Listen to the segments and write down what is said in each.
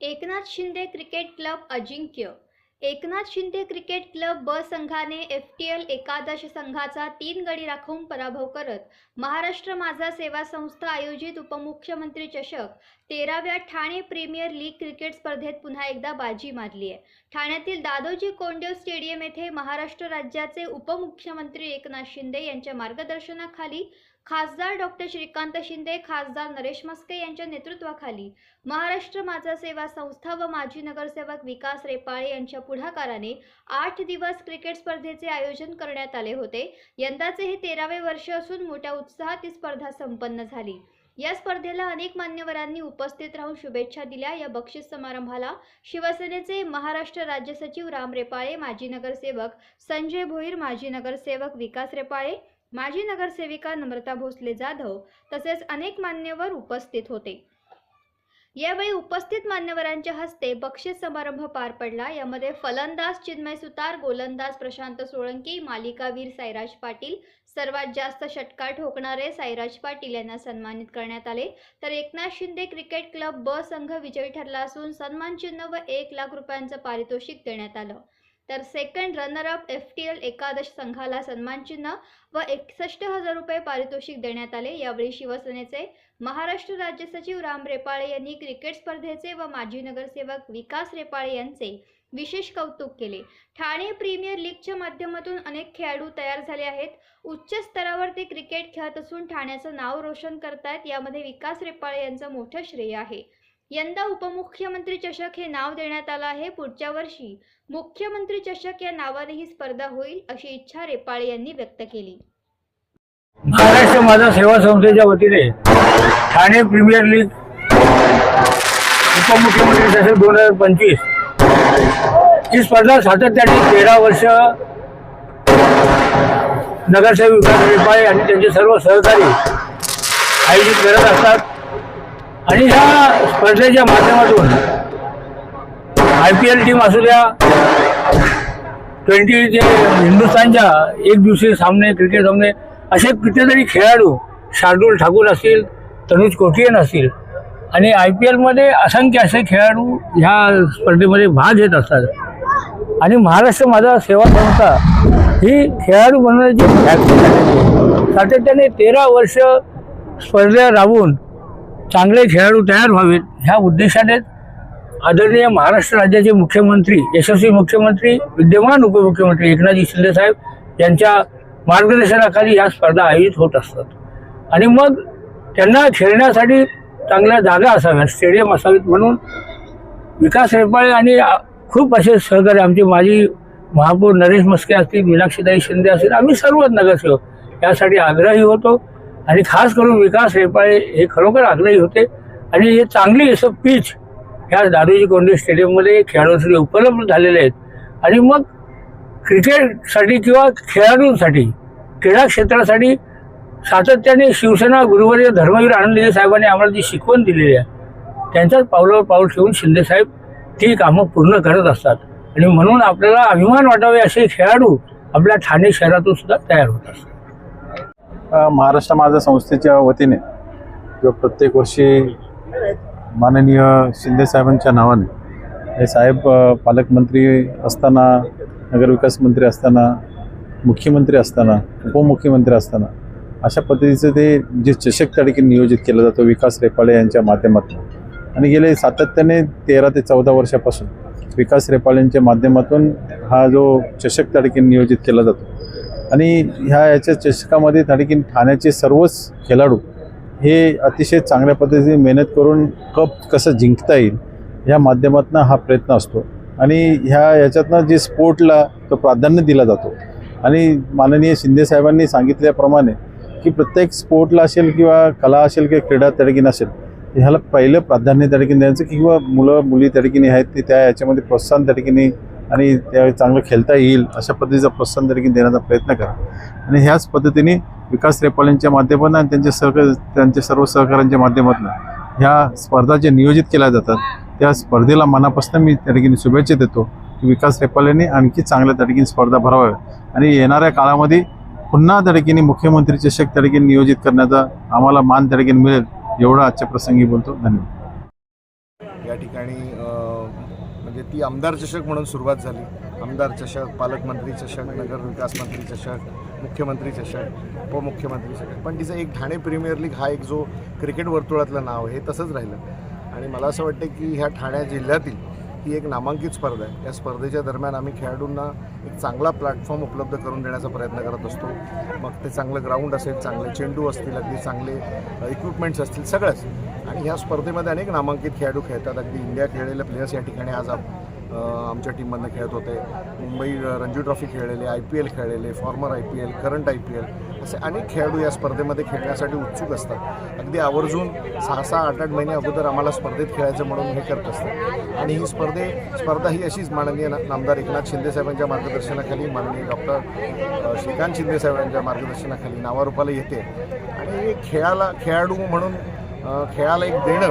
Eknath Shinde cricket club Ajinkya Eknath Shinde cricket club ब संघाने F T L एकादश संघाचा तीन गडी राखून पराभव करत महाराष्ट्र माझा सेवा संस्था आयोजित उपमुख्यमंत्री चषक तेराव्या ठाणे प्रीमियर लीग क्रिकेट स्पर्धेत पुन्हा एकदा बाजी मारली आहे. ठाण्यातील दादोजी कोंडेव स्टेडियम येथे महाराष्ट्र राज्याचे उपमुख्यमंत्री एकनाथ शिंदे यांच्या मार्गदर्शनाखाली खासदार डॉक्टर श्रीकांत शिंदे खासदार नरेश मस्के यांच्या नेतृत्वाखाली महाराष्ट्र माझा सेवा संस्था व माजी नगरसेवक विकास रेपाळे यांच्या पुढाकाराने आठ दिवस क्रिकेट स्पर्धेचे आयोजन करण्यात आले होते. यंदाचे हे तेरावे वर्ष असून मोठ्या उत्साहात ही स्पर्धा संपन्न झाली. या स्पर्धेला अनेक मान्यवरांनी उपस्थित राहून शुभेच्छा दिल्या. या बक्षीस समारंभाला शिवसेनेचे महाराष्ट्र राज्य सचिव राम रेपाळे माजी नगरसेवक संजय भोईर माजी नगरसेवक विकास रेपाळे माजी नगरसेविका नम्रता भोसले जाधव तसेच अनेक मान्यवर उपस्थित होते. यावेळी उपस्थित मान्यवरांच्या हस्ते बक्षीस समारंभ पार पडला. यामध्ये फलंदाज चिन्मय सुतार गोलंदाज प्रशांत सोळंकी मालिकावीर साईराज पाटील सर्वात जास्त षटकार ठोकणारे साईराज पाटील यांना सन्मानित करण्यात आले. तर एकनाथ शिंदे क्रिकेट क्लब ब संघ विजयी ठरला असून सन्मान चिन्ह व एक लाख रुपयांचं पारितोषिक देण्यात आलं. तर second runner up F T L एकादश संघाला सन्मान चिन्ह व एकसष्ट हजार रुपये पारितोषिक देण्यात आले. यावेळी शिवसेनेचे महाराष्ट्र राज्य सचिव राम रेपाळे यांनी क्रिकेट स्पर्धेचे व माजी नगरसेवक विकास रेपाळे यांचे विशेष कौतुक केले. ठाणे प्रीमियर लीगच्या माध्यमातून अनेक खेळाडू तयार झाले आहेत. उच्च स्तरावर ते क्रिकेट खेळत असून ठाण्याचं नाव रोशन करतायत. यामध्ये विकास रेपाळे यांचं मोठं श्रेय आहे. यंदा उपमुख्यमंत्री चषक हे नाव देण्यात आलं आहे पुढच्या वर्षी. मुख्यमंत्री चषक या नावाने ही स्पर्धा होईल अशी इच्छा रेपाळे यांनी व्यक्त केली. महाराष्ट्र माझा सेवा संस्थेच्या वतीने ठाणे प्रीमियर लीग उपमुख्यमंत्री चषक दोन हजार पंचवीस ही स्पर्धा सातत्याने तेरा वर्ष नगरसेवक विकास रेपाळे आणि त्यांचे सर्व सहकारी आयोजित करत असतात. आणि ह्या स्पर्धेच्या माध्यमातून आय पी एल टीम असू द्या ट्वेंटी जे हिंदुस्थानच्या एक दिवसीय सामने क्रिकेट सामने असे कितीतरी खेळाडू शार्दूल ठाकूर असतील तनुज कोटियन असतील आणि आय पी एलमध्ये असंख्य असे खेळाडू ह्या स्पर्धेमध्ये भाग घेत असतात. आणि महाराष्ट्र माझा सेवा संस्था ही खेळाडू बनवण्याची सातत्याने तेरा वर्ष स्पर्धा राबवून चांगले खेळाडू तयार व्हावेत ह्या उद्देशाने आदरणीय महाराष्ट्र राज्याचे मुख्यमंत्री यशस्वी मुख्यमंत्री विद्यमान उपमुख्यमंत्री एकनाथजी शिंदेसाहेब यांच्या मार्गदर्शनाखाली या स्पर्धा आयोजित होत असतात. आणि मग त्यांना खेळण्यासाठी चांगल्या जागा असाव्यात स्टेडियम असावेत म्हणून विकास रेपाळे आणि खूप असे सहकारी आमचे माजी महापौर नरेश मस्के असतील मीनाक्षीताई शिंदे असतील आम्ही सर्वच नगरसेवक यासाठी आग्रही होतो. आणि खास करून विकास रेपाळे हे खरोखर आग्रही होते. आणि हे चांगली असं पीच ह्या दादोजी कोंडे स्टेडियममध्ये खेळाडूंसाठी उपलब्ध झालेले आहेत. आणि मग क्रिकेटसाठी किंवा खेळाडूंसाठी क्रीडा क्षेत्रासाठी सातत्याने शिवसेना गुरुवर्य धर्मवीर आनंदजी साहेबांनी आम्हाला जी शिकवण दिलेली आहे त्यांच्याच पावलावर पाऊल ठेवून शिंदेसाहेब ती कामं पूर्ण करत असतात. आणि म्हणून आपल्याला अभिमान वाटावे असे खेळाडू आपल्या ठाणे शहरातून सुद्धा तयार होत असतात. महाराष्ट्र माझा संस्थेच्या वतीने जो प्रत्येक वर्षी माननीय शिंदे साहेबांच्या नावाने हे साहेब पालकमंत्री असताना नगरविकास मंत्री असताना मुख्यमंत्री असताना उपमुख्यमंत्री असताना अशा पद्धतीचं ते जे चषक त्या नियोजित केलं जातो विकास रेपाळे यांच्या माध्यमातून. आणि गेले सातत्याने तेरा ते चौदा वर्षापासून विकास रेपाळेंच्या माध्यमातून हा जो चषक त्या नियोजित केला जातो आणि ह्या याच्या चषकामध्ये आणखीन ठाण्याचे सर्वच खेळाडू हे अतिशय चांगल्या पद्धतीने मेहनत करून कप कसं जिंकता येईल ह्या माध्यमातून हा प्रयत्न असतो. आणि ह्या याच्यातनं जे स्पोर्टला तो प्राधान्य दिला जातो. आणि माननीय शिंदेसाहेबांनी सांगितल्याप्रमाणे की प्रत्येक स्पोर्टला असेल किंवा कला असेल किंवा क्रीडा तडकीन असेल ह्याला पहिलं प्राधान्य त्या ठिकाणी द्यायचं किंवा मुलं मुली त्या ठिकाणी आहेत ते त्या याच्यामध्ये प्रोत्साहन त्या ठिकाणी आणि त्यावेळी चांगलं खेळता येईल अशा पद्धतीचं प्रोत्साहन देखील देण्याचा प्रयत्न करा. आणि ह्याच पद्धतीने विकास रेपाळेंच्या माध्यमातून आणि त्यांच्या सहकार त्यांच्या सर्व सहकाऱ्यांच्या माध्यमातून ह्या स्पर्धा ज्या नियोजित केल्या जातात त्या स्पर्धेला मनापासून मी त्या ठिकाणी शुभेच्छा देतो की विकास रेपालेने आणखी चांगल्या त्या ठिकाणी स्पर्धा भराव्या आणि येणाऱ्या काळामध्ये पुन्हा त्या ठिकाणी मुख्यमंत्री चषक त्या ठिकाणी नियोजित करण्याचा आम्हाला मान त्या ठिकाणी मिळेल एवढा आजच्या प्रसंगी बोलतो. धन्यवाद. या ठिकाणी ती आमदार चषक म्हणून सुरुवात झाली. आमदार चषक पालकमंत्री चषक नगर विकास मंत्री चषक मुख्यमंत्री चषक उपमुख्यमंत्री चषक. पण तिचं एक ठाणे प्रीमियर लीग हा एक जो क्रिकेट वर्तुळातलं नाव हे तसंच राहिलं. आणि मला असं वाटतं की ह्या ठाणे जिल्ह्यातील ही एक नामांकित स्पर्धा आहे. या स्पर्धेच्या दरम्यान आम्ही खेळाडूंना एक चांगला प्लॅटफॉर्म उपलब्ध करून देण्याचा प्रयत्न करत असतो. मग ते चांगलं ग्राउंड असेल चांगले चेंडू असतील अगदी चांगले इक्विपमेंट्स असतील सगळंच. आणि ह्या स्पर्धेमध्ये अनेक नामांकित खेळाडू खेळतात. अगदी इंडिया खेळलेले प्लेयर्स या ठिकाणी आज आमच्या टीममधनं खेळत होते. मुंबई रणजी ट्रॉफी खेळलेले आय पी एल खेळलेले former I P L current I P L असे अनेक खेळाडू या स्पर्धेमध्ये खेळण्यासाठी उत्सुक असतात. अगदी आवर्जून सहा सहा आठ आठ महिने अगोदर आम्हाला स्पर्धेत खेळायचं म्हणून हे करत असतात. आणि ही स्पर्धे स्पर्धा ही अशीच माननीय ना- नामदार एकनाथ शिंदेसाहेबांच्या मार्गदर्शनाखाली माननीय डॉक्टर श्रीकांत शिंदेसाहेबांच्या मार्गदर्शनाखाली नावारूपाला येते. आणि खेळाला खेळाडू म्हणून खेळाला एक देणं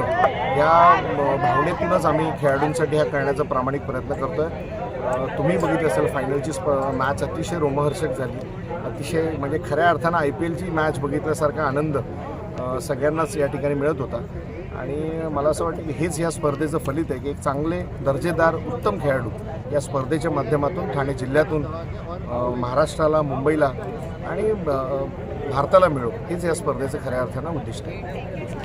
या भावनेतूनच आम्ही खेळाडूंसाठी हा करण्याचा प्रामाणिक प्रयत्न करतो आहे तुम्ही बघितलं असेल फायनलची स्प मॅच अतिशय रोमहर्षक झाली. अतिशय म्हणजे खऱ्या अर्थानं आय पी एलची मॅच बघितल्यासारखा आनंद सगळ्यांनाच या ठिकाणी मिळत होता. आणि मला असं वाटतं की हेच या स्पर्धेचं फलित आहे की एक चांगले दर्जेदार उत्तम खेळाडू या स्पर्धेच्या माध्यमातून ठाणे जिल्ह्यातून महाराष्ट्राला मुंबईला आणि भारताला मिळो. हेच या स्पर्धेचं खऱ्या अर्थानं उद्दिष्ट आहे.